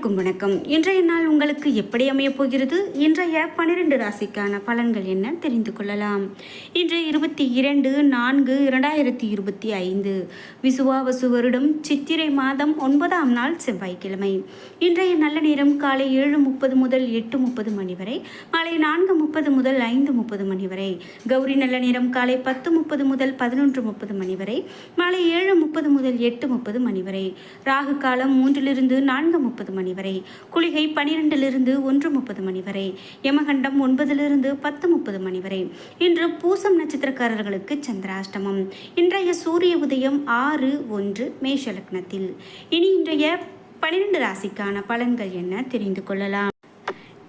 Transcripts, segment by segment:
அனைவருக்கும் வணக்கம். இன்றைய நாள் உங்களுக்கு எப்படி அமையப் போகிறது? இன்றைய பன்னிரண்டு ராசிக்கான பலன்கள் என்ன? தெரிந்து கொள்ளலாம். இன்று இருபத்தி இரண்டு நான்கு இரண்டாயிரத்தி இருபத்தி ஐந்து. விசுவாவசு வருடம் சித்திரை மாதம் ஒன்பதாம் நாள் செவ்வாய்க்கிழமை. இன்றைய நல்ல நேரம் காலை ஏழு முப்பது முதல் எட்டு முப்பது மணி வரை மாலை நான்கு முப்பது முதல் ஐந்து முப்பது மணி வரை கௌரி நல்ல நேரம் காலை பத்து முப்பது முதல் பதினொன்று முப்பது மணி வரை மாலை ஏழு முப்பது முதல் எட்டு முப்பது மணி வரை ராகு காலம் மூன்றிலிருந்து நான்கு முப்பது மணி வரை. குளிகை பனிரெண்டிலிருந்து ஒன்று முப்பது மணி வரை. யமகண்டம் ஒன்பதிலிருந்து பத்து முப்பது மணி வரை. இன்று பூசம் நட்சத்திரக்காரர்களுக்கு சந்திராஷ்டமம். இன்றைய சூரிய உதயம் ஆறு ஒன்று மேஷ லக்னத்தில். இனி இன்றைய பனிரெண்டு ராசிக்கான பலன்கள் என்ன தெரிந்து கொள்ளலாம்?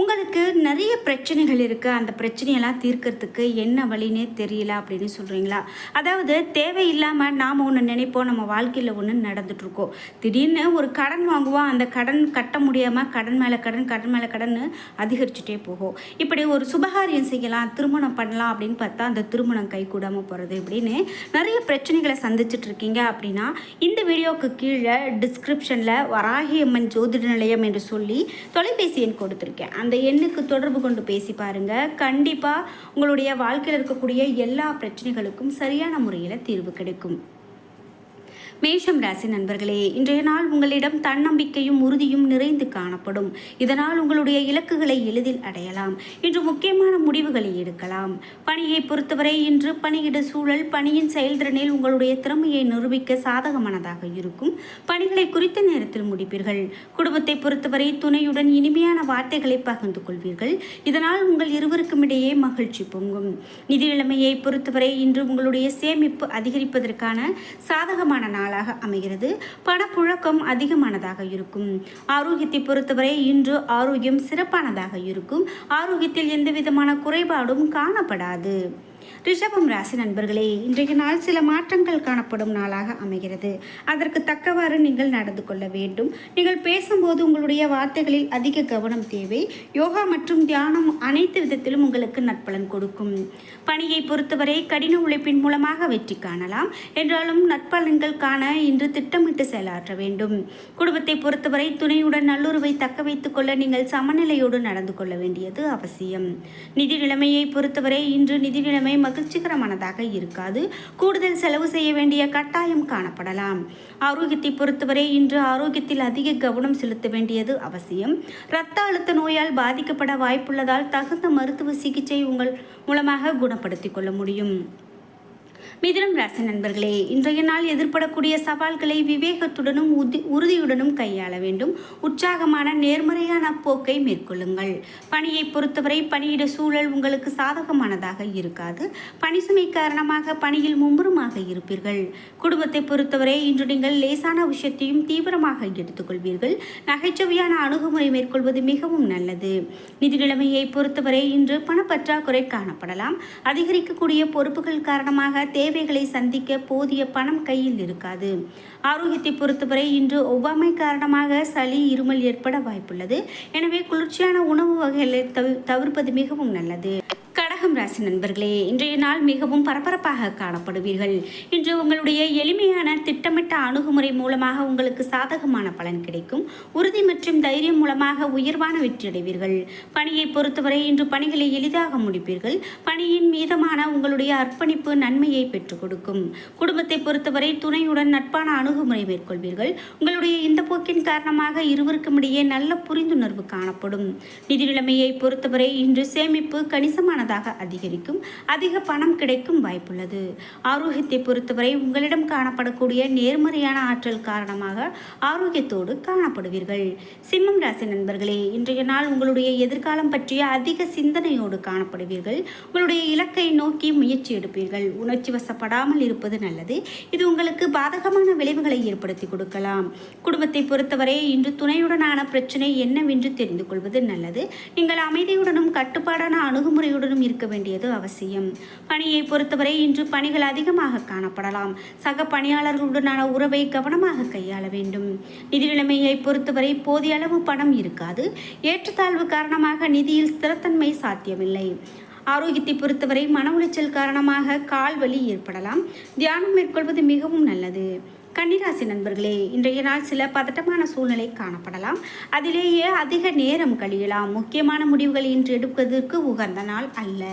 உங்களுக்கு நிறைய பிரச்சனைகள் இருக்குது அந்த பிரச்சனையெல்லாம் தீர்க்கறதுக்கு என்ன வழினே தெரியல அப்படின்னு சொல்கிறீங்களா அதாவது தேவையில்லாமல் நாம் ஒன்று நினைப்போம். நம்ம வாழ்க்கையில் ஒன்று நடந்துகிட்ருக்கோம் திடீர்னு ஒரு கடன் வாங்குவோம். அந்த கடன் கட்ட முடியாமல் கடன் மேலே கடன் கடன் மேலே கடன் அதிகரிச்சுட்டே போகும். இப்படி ஒரு சுபகாரியம் செய்யலாம் திருமணம் பண்ணலாம் அப்படின்னு பார்த்தா அந்த திருமணம் கை கூடாமல் போகிறது இப்படின்னு நிறைய பிரச்சனைகளை சந்திச்சுட்டு இருக்கீங்க அப்படின்னா இந்த வீடியோவுக்கு கீழே டிஸ்கிரிப்ஷனில் வராகி அம்மன் ஜோதிட நிலையம் என்று சொல்லி தொலைபேசி எண் கொடுத்துருக்கேன். அந்த எண்ணுக்கு தொடர்பு கொண்டு பேசி பாருங்க. கண்டிப்பாக உங்களுடைய வாழ்க்கையில் இருக்கக்கூடிய எல்லா பிரச்சனைகளுக்கும் சரியான முறையில் தீர்வு கிடைக்கும். மேஷம் ராசி நண்பர்களே இன்றைய நாள் உங்களிடம் தன்னம்பிக்கையும் உறுதியும் நிறைந்து காணப்படும். இதனால் உங்களுடைய இலக்குகளை எளிதில் அடையலாம். இன்று முக்கியமான முடிவுகளை எடுக்கலாம். பணியை பொறுத்தவரை இன்று பணியிட சூழல் பணியின் செயல்திறனில் உங்களுடைய திறமையை நிரூபிக்க சாதகமானதாக இருக்கும். பணிகளை குறித்த நேரத்தில் முடிப்பீர்கள். குடும்பத்தை பொறுத்தவரை துணையுடன் இனிமையான வார்த்தைகளை பகிர்ந்து கொள்வீர்கள். இதனால் உங்கள் இருவருக்கும் இடையே மகிழ்ச்சி பொங்கும். நிதி நிலைமையை பொறுத்தவரை இன்று உங்களுடைய சேமிப்பு அதிகரிப்பதற்கான சாதகமான நாளாக அமைகிறது. பணப்புழக்கம் அதிகமானதாக இருக்கும். ஆரோக்கியத்தை பொறுத்தவரை இன்று ஆரோக்கியம் சிறப்பானதாக இருக்கும். ஆரோக்கியத்தில் எந்த விதமான குறைபாடும் காணப்படாது. ரிஷபம் ராசி நண்பர்களே இன்றைய நாள் சில மாற்றங்கள் காணப்படும் நாளாக அமைகிறது. அதற்கு தக்கவாறு நீங்கள் நடந்து கொள்ள வேண்டும். நீங்கள் பேசும்போது உங்களுடைய வார்த்தைகளில் அதிக கவனம் தேவை. யோகா மற்றும் தியானம் அனைத்து விதத்திலும் உங்களுக்கு நற்பலன் கொடுக்கும். பணியை பொறுத்தவரை கடின உழைப்பின் மூலமாக வெற்றி காணலாம். என்றாலும் நற்பலன்கள் காண இன்று திட்டமிட்டு செயலாற்ற வேண்டும். குடும்பத்தை பொறுத்தவரை துணையுடன் நல்லுறவை தக்க வைத்துக் கொள்ள நீங்கள் சமநிலையோடு நடந்து கொள்ள வேண்டியது அவசியம். நிதி நிலைமையை பொறுத்தவரை இன்று நிதி நிலைமை மகிழ்ச்சிகரமானதாக இருக்காது. கூடுதல் செலவு செய்ய வேண்டிய கட்டாயம் காணப்படலாம். ஆரோக்கியத்தை பொறுத்தவரை இன்று ஆரோக்கியத்தில் அதிக கவனம் செலுத்த வேண்டியது அவசியம். இரத்த அழுத்த நோயால் பாதிக்கப்பட வாய்ப்புள்ளதால் தகுந்த மருத்துவ சிகிச்சை உங்கள் மூலமாக குணப்படுத்திக் கொள்ள முடியும். மிதுனம் ராசி நண்பர்களே இன்றைய நாள் எதிர்படக்கூடிய சவால்களை விவேகத்துடனும் உதி உறுதியுடனும் கையாள வேண்டும். உற்சாகமான நேர்மறையான போக்கை மேற்கொள்ளுங்கள். பணியை பொறுத்தவரை பணியிட சூழல் உங்களுக்கு சாதகமானதாக இருக்காது. பணிசுமை காரணமாக பணியில் மும்முரமாக இருப்பீர்கள். குடும்பத்தை பொறுத்தவரை இன்று நீங்கள் லேசான விஷயத்தையும் தீவிரமாக எடுத்துக்கொள்வீர்கள். நகைச்சுவையான அணுகுமுறை மேற்கொள்வது மிகவும் நல்லது. நிதி நிலைமையை பொறுத்தவரை இன்று பணப்பற்றாக்குறை காணப்படலாம். அதிகரிக்கக்கூடிய பொறுப்புகள் காரணமாக தேவைகளை சந்திக்க போதிய பணம் கையில் இருக்காது. ஆரோக்கியத்தை பொறுத்தவரை இன்று ஒவ்வாமை காரணமாக சளி இருமல் ஏற்பட வாய்ப்புள்ளது. எனவே குளிர்ச்சியான உணவு வகைகளை தவி தவிர்ப்பது மிகவும் நல்லது. கடகம் ராசி நண்பர்களே இன்றைய நாள் மிகவும் பரபரப்பாக காணப்படுவீர்கள். இன்று உங்களுடைய எளிமையான திட்டமிட்ட அணுகுமுறை மூலமாக உங்களுக்கு சாதகமான பலன் கிடைக்கும். உறுதி மற்றும் தைரியம் மூலமாக உயர்வான வெற்றி அடைவீர்கள். பணியை பொறுத்தவரை இன்று பணிகளை எளிதாக முடிப்பீர்கள். பணியின் மீதமான உங்களுடைய அர்ப்பணிப்பு நன்மையை பெற்றுக் கொடுக்கும். குடும்பத்தை பொறுத்தவரை துணையுடன் நட்பான அணுகு அணுகுமுறை மேற்கொள்வீர்கள். உங்களுடைய இந்த போக்கின் காரணமாக இருவருக்கும் இடையே நல்ல புரிந்துணர்வு காணப்படும். நிதி நிலைமையை பொறுத்தவரை இன்று சேமிப்பு கணிசமானதாக அதிகரிக்கும். அதிக பணம் கிடைக்கும் வாய்ப்புள்ளது. ஆரோக்கியத்தை பொறுத்தவரை உங்களிடம் காணப்படக்கூடிய நேர்மறையான ஆற்றல் காரணமாக ஆரோக்கியத்தோடு காணப்படுவீர்கள். சிம்மம் ராசி நண்பர்களே இன்றைய நாள் உங்களுடைய எதிர்காலம் பற்றிய அதிக சிந்தனையோடு காணப்படுவீர்கள். உங்களுடைய இலக்கை நோக்கி முயற்சி எடுப்பீர்கள். உணர்ச்சி வசப்படாமல் இருப்பது நல்லது. இது உங்களுக்கு பாதகமான விளைவுகளை ஏற்படுத்தி கொடுக்கலாம். குடும்பத்தை பொறுத்தவரை இன்று துணையுடனான பிரச்சனை என்னவென்று தெரிந்து கொள்வது நல்லது. நீங்கள் அமைதியுடனும் கட்டுப்பாடான அணுகுமுறையுடனும் இருக்க வேண்டியது அவசியம். பணியை பொறுத்தவரை இன்று பணிகள் அதிகமாக காணப்படலாம். சக பணியாளர்களுடனான உறவை கவனமாக கையாள வேண்டும். நிதி நிலைமையை பொறுத்தவரை போதிய அளவு பணம் இருக்காது. ஏற்றத்தாழ்வு காரணமாக நிதியில் ஸ்திரத்தன்மை சாத்தியமில்லை. ஆரோக்கியத்தை பொறுத்தவரை மன உளைச்சல் காரணமாக கால் வலி ஏற்படலாம். தியானம் மேற்கொள்வது மிகவும் நல்லது. கன்னிராசி நண்பர்களே இன்றைய நாள் சில பதட்டமான சூழ்நிலை காணப்படலாம். அதிலேயே அதிக நேரம் கழியலாம். முக்கியமான முடிவுகள் இன்று எடுப்பதற்கு உகந்த நாள் அல்ல.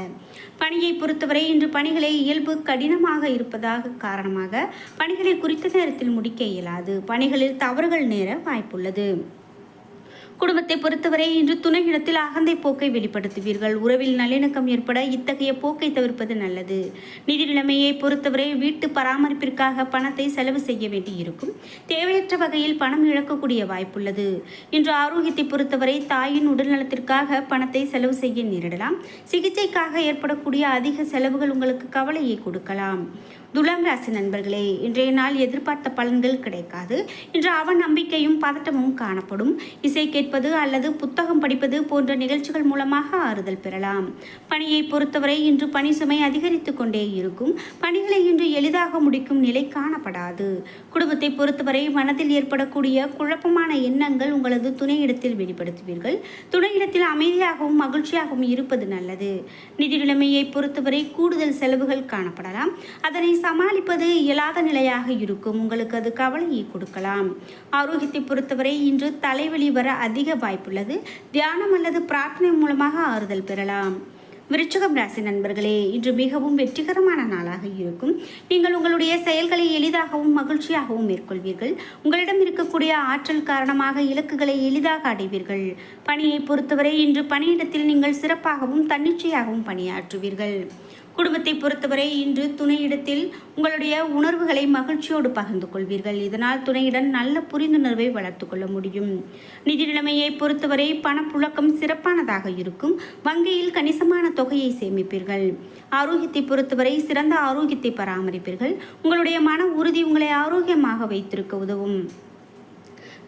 பணியை பொறுத்தவரை இன்று பணிகளை இயல்பு கடினமாக இருப்பதாக காரணமாக பணிகளை குறித்த நேரத்தில் முடிக்க இயலாது. பணிகளில் தவறுகள் நேர வாய்ப்புள்ளது. குடும்பத்தை பொறுத்தவரை இன்று துணையிடத்தில் அகந்தை போக்கை வெளிப்படுத்துவீர்கள். உறவில் நல்லிணக்கம் ஏற்பட இத்தகைய போக்கை தவிர்ப்பது நல்லது. நிதி நிலைமையை பொறுத்தவரை வீட்டு பராமரிப்பிற்காக பணத்தை செலவு செய்ய வேண்டியிருக்கும். தேவையற்ற வகையில் பணம் இழக்கக்கூடிய வாய்ப்புள்ளது. இன்று ஆரோக்கியத்தை பொறுத்தவரை தாயின் உடல்நலத்திற்காக பணத்தை செலவு செய்ய நேரிடலாம். சிகிச்சைக்காக ஏற்படக்கூடிய அதிக செலவுகள் உங்களுக்கு கவலையை கொடுக்கலாம். துலாம் ராசி நண்பர்களே இன்றைய நாள் எதிர்பார்த்த பலன்கள் கிடைக்காது. இன்று அவன் நம்பிக்கையும் பதட்டமும் காணப்படும். இசை கேட்பது அல்லது புத்தகம் படிப்பது போன்ற நிகழ்ச்சிகள் மூலமாக ஆறுதல் பெறலாம். பணியை பொறுத்தவரை இன்று பணி சுமை அதிகரித்து கொண்டே இருக்கும். பணிகளை இன்று எளிதாக முடிக்கும் நிலை காணப்படாது. குடும்பத்தை பொறுத்தவரை மனதில் ஏற்படக்கூடிய குழப்பமான எண்ணங்கள் உங்களது துணையிடத்தில் வெளிப்படுத்துவீர்கள். துணையிடத்தில் அமைதியாகவும் மகிழ்ச்சியாகவும் இருப்பது நல்லது. நிதி நிலைமையை பொறுத்தவரை கூடுதல் செலவுகள் காணப்படலாம். அதனை சமாளிப்பது இயலாத நிலையாக இருக்கும். உங்களுக்கு அது கவலையை கொடுக்கலாம். ஆரோக்கியத்தை பொறுத்தவரை இன்று தலைவலி வர அதிக வாய்ப்புள்ளது. தியானம் அல்லது பிரார்த்தனை மூலமாக ஆறுதல் பெறலாம். விருச்சகம் ராசி நண்பர்களே இன்று மிகவும் வெற்றிகரமான நாளாக இருக்கும். நீங்கள் உங்களுடைய செயல்களை எளிதாகவும் மகிழ்ச்சியாகவும் மேற்கொள்வீர்கள். உங்களிடம் இருக்கக்கூடிய ஆற்றல் காரணமாக இலக்குகளை எளிதாக அடைவீர்கள். பணியை பொறுத்தவரை இன்று பணியிடத்தில் நீங்கள் சிறப்பாகவும் தன்னிச்சையாகவும் பணியாற்றுவீர்கள். குடும்பத்தை பொறுத்தவரை இன்று துணையிடத்தில் உங்களுடைய உணர்வுகளை மகிழ்ச்சியோடு பகிர்ந்து கொள்வீர்கள். இதனால் துணையுடன் நல்ல புரிந்துணர்வை வளர்த்து கொள்ள முடியும். நிதி நிலைமையை பொறுத்தவரை பணப்புழக்கம் சிறப்பானதாக இருக்கும். வங்கியில் கணிசமான தொகையை சேமிப்பீர்கள். ஆரோக்கியத்தை பொறுத்தவரை சிறந்த ஆரோக்கியத்தை பராமரிப்பீர்கள். உங்களுடைய மன உறுதி உங்களை ஆரோக்கியமாக வைத்திருக்க உதவும்.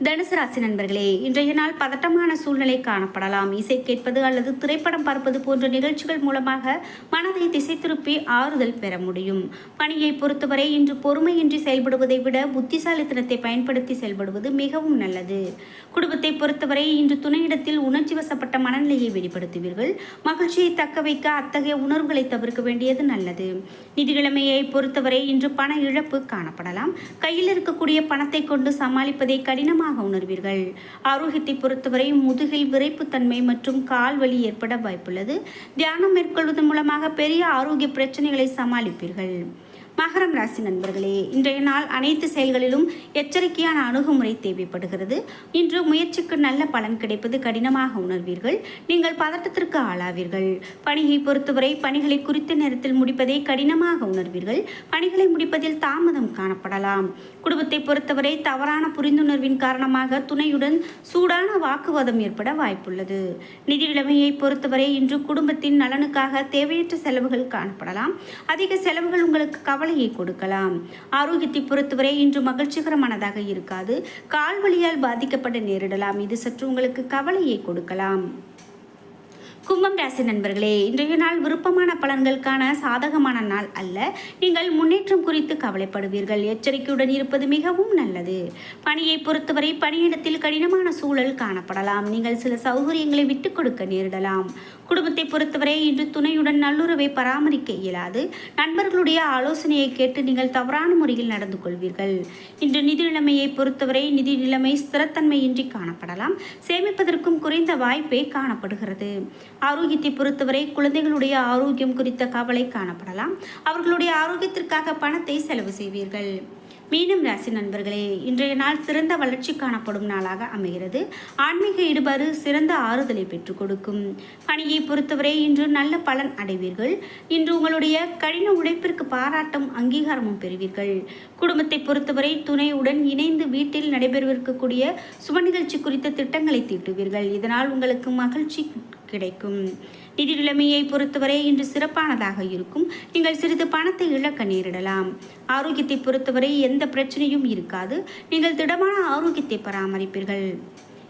தனுசு ராசி நண்பர்களே இன்றைய நாள் பதட்டமான சூழ்நிலை காணப்படலாம். இசை கேட்பது அல்லது திரைப்படம் பார்ப்பது போன்ற நிகழ்ச்சிகள் மூலமாக மனதை திசை திருப்பி ஆறுதல் பெற முடியும். பணியை பொறுத்தவரை இன்று பொறுமையின்றி செயல்படுவதை விட புத்திசாலித்தனத்தை பயன்படுத்தி செயல்படுவது மிகவும் நல்லது. குடும்பத்தை பொறுத்தவரை இன்று துணையிடத்தில் உணர்ச்சி வசப்பட்ட மனநிலையை வெளிப்படுத்துவீர்கள். மகிழ்ச்சியை தக்க வைக்க அத்தகைய உணர்வுகளை தவிர்க்க வேண்டியது நல்லது. நிதி பொறுத்தவரை இன்று பண இழப்பு காணப்படலாம். கையில் இருக்கக்கூடிய பணத்தை கொண்டு சமாளிப்பதை கடினமாக அதிகமாக உணர்வீர்கள். ஆரோக்கியத்தை பொறுத்தவரை முதுகில் விரைப்புத்தன்மை மற்றும் கால் வலி ஏற்பட வாய்ப்புள்ளது. தியானம் மேற்கொள்வதன் மூலமாக பெரிய ஆரோக்கிய பிரச்சனைகளை சமாளிப்பீர்கள். மகரம் ராசி நண்பர்களே இன்றைய நாள் அனைத்து செயல்களிலும் எச்சரிக்கையான அணுகுமுறை தேவைப்படுகிறது. இன்று முயற்சிக்கு நல்ல பலன் கிடைப்பது கடினமாக உணர்வீர்கள். நீங்கள் பதட்டத்திற்கு ஆளாவீர்கள். பணியை பொறுத்தவரை பணிகளை குறித்த நேரத்தில் முடிப்பதை கடினமாக உணர்வீர்கள். பணிகளை முடிப்பதில் தாமதம் காணப்படலாம். குடும்பத்தை பொறுத்தவரை தவறான புரிந்துணர்வின் காரணமாக துணையுடன் சூடான வாக்குவாதம் ஏற்பட வாய்ப்புள்ளது. நிதி நிலைமையை பொறுத்தவரை இன்று குடும்பத்தின் நலனுக்காக தேவையற்ற செலவுகள் காணப்படலாம். அதிக செலவுகள் உங்களுக்கு கவலை கவலையை கொடுக்கலாம். ஆரோக்கியத்தை பொறுத்தவரை இன்று மகிழ்ச்சிகரமானதாக இருக்காது. கால் வலியால் பாதிக்கப்பட நேரிடலாம். இது சற்று உங்களுக்கு கவலையை கொடுக்கலாம். கும்பம் ராசி நண்பர்களே இன்றைய நாள் விருப்பமான பலன்களுக்கான சாதகமான நாள் அல்ல. நீங்கள் முன்னேற்றம் குறித்து கவலைப்படுவீர்கள். எச்சரிக்கையுடன் இருப்பது மிகவும் நல்லது. பணியை பொறுத்தவரை பணியிடத்தில் கடினமான சூழல் காணப்படலாம். நீங்கள் சில சௌகரியங்களை விட்டுக் கொடுக்க நேரிடலாம். குடும்பத்தை பொறுத்தவரை இன்று துணையுடன் நல்லுறவை பராமரிக்க இயலாது. நண்பர்களுடைய ஆலோசனையை கேட்டு நீங்கள் தவறான முறையில் நடந்து கொள்வீர்கள். இன்று நிதி நிலைமையை பொறுத்தவரை நிதி நிலைமை ஸ்திரத்தன்மையின்றி காணப்படலாம். சேமிப்பதற்கும் குறைந்த வாய்ப்பே காணப்படுகிறது. ஆரோக்கியத்தை பொறுத்தவரை குழந்தைகளுடைய ஆரோக்கியம் குறித்த கவலை காணப்படலாம். அவர்களுடைய ஆரோக்கியத்திற்காக பணத்தை செலவு செய்வீர்கள். மீனம் ராசி நண்பர்களே இன்றைய நாள் சிறந்த வளர்ச்சி காணப்படும் நாளாக அமைகிறது. ஆன்மீக ஈடுபாடு சிறந்த ஆறுதலை பெற்றுக் கொடுக்கும். பணியை பொறுத்தவரை இன்று நல்ல பலன் அடைவீர்கள். இன்று உங்களுடைய கடின உழைப்பிற்கு பாராட்டும் அங்கீகாரமும் பெறுவீர்கள். குடும்பத்தை பொறுத்தவரை துணையுடன் இணைந்து வீட்டில் நடைபெறவிருக்கக்கூடிய சுப நிகழ்ச்சி குறித்த திட்டங்களை தீட்டுவீர்கள். இதனால் உங்களுக்கு மகிழ்ச்சி கிடைக்கும். நிதி நிலைமையை பொறுத்தவரை இன்று சிறப்பானதாக இருக்கும். நீங்கள் சிறிது பணத்தை இழக்க நேரிடலாம். ஆரோக்கியத்தை பொறுத்தவரை எந்த பிரச்சனையும் இருக்காது. நீங்கள் திடமான ஆரோக்கியத்தை பராமரிப்பீர்கள்.